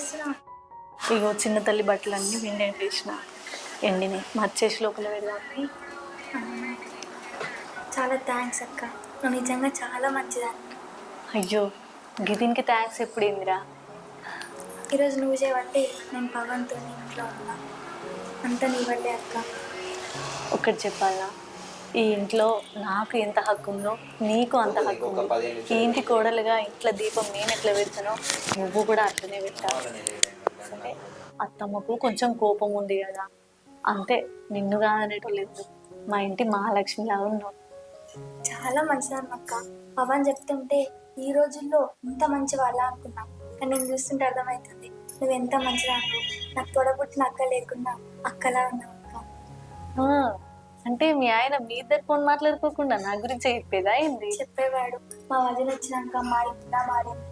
చేస్తున్నావు ఇగో చిన్న తల్లి బట్టలన్నీ విండి ఎండేసిన ఎండిని. మర్చేసి లోపల పెడదామని. చాలా థ్యాంక్స్ అక్క. నువ్వు నిజంగా చాలా మంచిదాన్ని. అయ్యో గిదిన్కి థ్యాంక్స్ ఎప్పుడు ఏందిరా ఈరోజు నువ్వు చేయబట్టి నేను పవన్తో ఇంట్లో ఉన్నా. అంతా నీ వల్లే అక్క. ఒకటి చెప్పాలా? ఈ ఇంట్లో నాకు ఎంత హక్కు ఉందో నీకు అంత హక్కు ఉంది ఈ ఇంటి కోడలుగా ఇంట్లో దీపం నేను ఎట్లా పెడతానో నువ్వు కూడా అట్లనే పెట్టాలి. సరే అత్తమ్మకు కొంచెం కోపం ఉంది కదా. అంతే నిన్ను కాదనేటోలేదు మా ఇంటి మహాలక్ష్మి లాగా ఉన్నావు. చాలా మంచిదాన్ని అక్క. పవన్ చెప్తుంటే ఈ రోజుల్లో ఇంత మంచి వాళ్ళ అనుకున్నా. కానీ నేను చూస్తుంటే అర్థమవుతుంది నువ్వు ఎంత మంచిదాన్ని నాకు తోడబుట్టిన అక్క లేకుండా అక్కలా ఉన్నావు అక్క. అంటే మీ ఆయన మీ ఇద్దరు ఫోన్ మాట్లాడుకోకుండా నా గురించి చెప్పేదా ఏంది? చెప్పేవాడు. మా వదిన వచ్చినాక మారిందా మారింది